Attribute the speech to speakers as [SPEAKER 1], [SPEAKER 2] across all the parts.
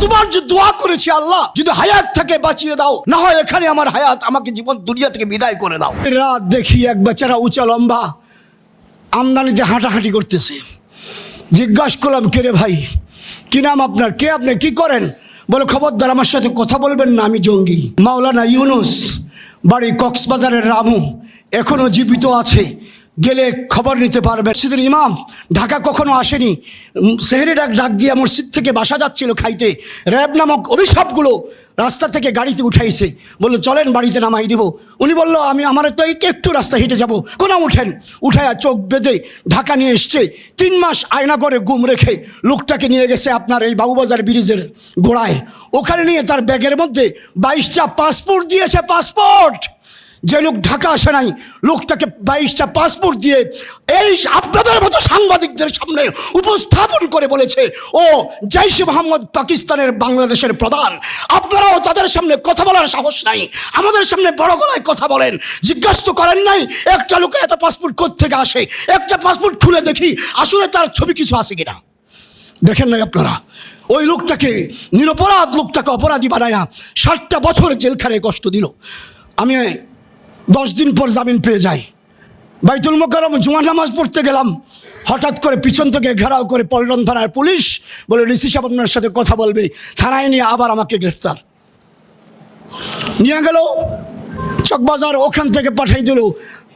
[SPEAKER 1] কতবার যে দোয়া করেছি আল্লাহ, যদি হায়াত থাকে বাঁচিয়ে দাও, না হয় এখানে আমার হায়াত আমাকে জীবন দুনিয়া থেকে বিদায় করে দাও। রাত দেখি এক বেচারা উঁচা লম্বা আমদানিতে হাঁটাহাঁটি করতেছে। জিজ্ঞাসা করলাম, কে রে ভাই? কি নাম আপনার? কে আপনি? কি করেন? বলে, খবরদার, আমার সাথে কথা বলবেন না, আমি জঙ্গি। মাওলানা ইউনুস, বাড়ি কক্সবাজারের রামু এখনও জীবিত আছে। গেলে খবর নিতে পারবে। মসজিদের ইমাম ঢাকা কখনো আসেনি। সেহেরি ডাক ডাক দিয়ে মসজিদ থেকে বাসা যাচ্ছিল খাইতে। র্যাব নামক অভিশাপগুলো রাস্তা থেকে গাড়িতে উঠাইছে। বলল, চলেন, বাড়িতে নামাই দিব। উনি বলল, আমি আমার তো একটু রাস্তা হেঁটে যাব। কোনা উঠেন। উঠায়া চোখ বেঁধে ঢাকা নিয়ে এসছে। তিন মাস আয়না করে গুম রেখে লোকটাকে নিয়ে গেছে আপনার এই বাবুবাজার ব্রিজের গোড়ায়। ওখানে নিয়ে তার ব্যাগের মধ্যে বাইশটা পাসপোর্ট দিয়েছে পাসপোর্ট যে লোক ঢাকা আসে নাই, লোকটাকে বাইশটা পাসপোর্ট দিয়ে এই আপনাদের মতো সাংবাদিকদের সামনে উপস্থাপন করে বলেছে, ও জৈশে মোহাম্মদ পাকিস্তানের বাংলাদেশের প্রধান। আপনারাও তাদের সামনে কথা বলার সাহস নাই। আমাদের সামনে বড় গলায় কথা বলেন। জিজ্ঞাসা তো করেন নাই, একটা লোকের এত পাসপোর্ট থেকে আসে? একটা পাসপোর্ট খুলে দেখি, আসলে তার ছবি কিছু আছে কিনা? দেখেন নাই আপনারা, ওই লোকটাকে নিরপরাধ লোকটাকে অপরাধী বানায়া ষাটটা বছর জেলখানায় কষ্ট দিল। আমি দশ দিন পর জামিন পেয়ে যাই বাইতুল মোকারম জুমা নামাজ পড়তে গেলাম। হঠাৎ করে পিছন থেকে ঘেরাও করে পল্টন থানার পুলিশ বলে, ঋষি সাহেব আপনার সাথে কথা বলবে। থানায় নিয়ে আবার আমাকে গ্রেফতার। নিয়ে গেল, চকবাজার ওখান থেকে পাঠাই দিল।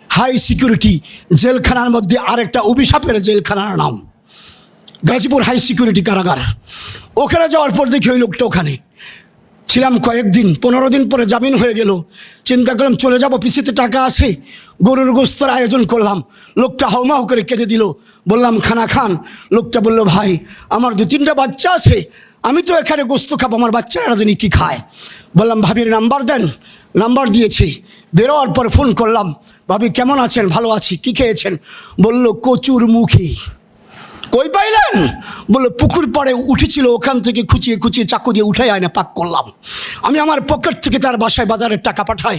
[SPEAKER 1] হাই সিকিউরিটি, জেলখানার মধ্যে আরেকটা অভিশাপের জেলখানার নাম। গাজীপুর হাই সিকিউরিটি কারাগার। ওখানে যাওয়ার পর দেখি ওই লোকটা ওখানে। ছিলাম কয়েকদিন, পনেরো দিন পরে জামিন হয়ে গেল। চিন্তা করলাম, চলে যাব, পিসিতে টাকা আছে। গরুর গোস্তর আয়োজন করলাম। লোকটা হাউমাউ করে কেঁদে দিল। বললাম, খানা খান। লোকটা বলল, ভাই, আমার দু তিনটা বাচ্চা আছে। আমি তো এখানে গোস্ত খাব, আমার বাচ্চারা জানি কী খায়? বললাম, ভাবির নাম্বার দেন। নাম্বার দিয়েছি। বেরোয়ার পর ফোন করলাম, ভাবি, কেমন আছেন? ভালো আছি? কী খেয়েছেন? বলল, কচুর মুখী। কই পাইলেন? বলে, পুকুর পাড়ে উঠেছিল, ওখান থেকে খুঁচিয়ে খুঁচিয়ে চাকু দিয়ে উঠে আয়না পাক করলাম। আমি আমার পকেট থেকে তার বাসায় বাজারের টাকা পাঠাই।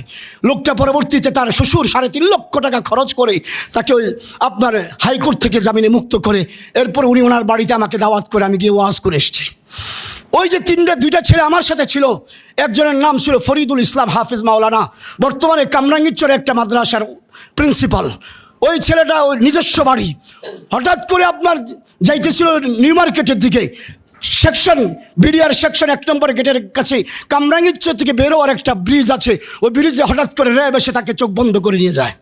[SPEAKER 1] লোকটা পরবর্তীতে তার শ্বশুর সাড়ে তিন লক্ষ টাকা খরচ করে তাকে ওই আপনার হাইকোর্ট থেকে জামিনে মুক্ত করে, এরপর উনি ওনার বাড়িতে আমাকে দাওয়াত করে আমি গিয়ে ওয়াজ করে এসেছি। ওই যে তিনটে, দুইটা ছেলে আমার সাথে ছিল। একজনের নাম ছিল ফরিদুল ইসলাম হাফিজ মাওলানা, বর্তমানে কামরাঙ্গিরচরে একটা মাদ্রাসার প্রিন্সিপাল। ওই ছেলেটা ওই নিজস্ব বাড়ি। হঠাৎ করে আপনার যাইতেছিল নিউ মার্কেটের দিকে। সেকশন, বিডিআর সেকশন এক নম্বর গেটের কাছে। কামরাঙ্গিরচর থেকে বেরোয়ার একটা ব্রিজ আছে। ওই ব্রিজে হঠাৎ করে র্যাব এসে তাকে চোখ বন্ধ করে নিয়ে যায়।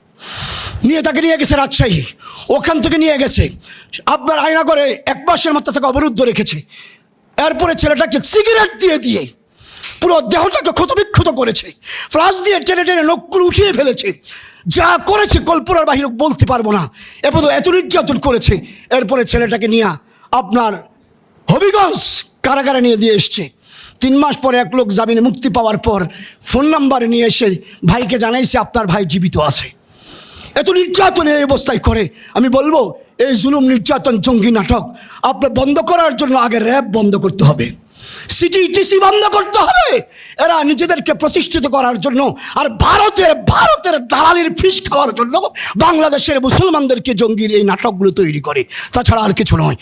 [SPEAKER 1] নিয়ে তাকে নিয়ে গেছে রাজশাহী। ওখান থেকে নিয়ে গেছে। আপনার আয়না করে এক মাসের মতো তাকে অবরুদ্ধ রেখেছে। এরপরে ছেলেটাকে সিগারেট দিয়ে দিয়ে পুরো দেহটাকে ক্ষতবিক্ষত করেছে। ফ্লাশ দিয়ে টেনে টেনে নখগুলো উঠিয়ে ফেলেছে। যা করেছে কল্পনার বাহির বলতে পারব না। এরপর এত নির্যাতন করেছে, এরপরে ছেলেটাকে নিয়ে আপনার হবিগঞ্জ কারাগারে নিয়ে দিয়ে এসছে। তিন মাস পরে এক লোক জামিনে মুক্তি পাওয়ার পর ফোন নাম্বার নিয়ে এসে ভাইকে জানাইছে, আপনার ভাই জীবিত আছে। এত নির্যাতন এই অবস্থায় করে, আমি বলব, এই জুলুম, নির্যাতন, জঙ্গি নাটক আপনার বন্ধ করার জন্য আগে র্যাব বন্ধ করতে হবে। সিটি বন্ধ করতে হবে। এরা নিজেদেরকে প্রতিষ্ঠিত করার জন্য আর ভারতের ভারতের দালালির ফিস খাওয়ার জন্য বাংলাদেশের মুসলমানদেরকে জঙ্গির এই নাটকগুলো তৈরি করে। তাছাড়া আর কিছু নয়।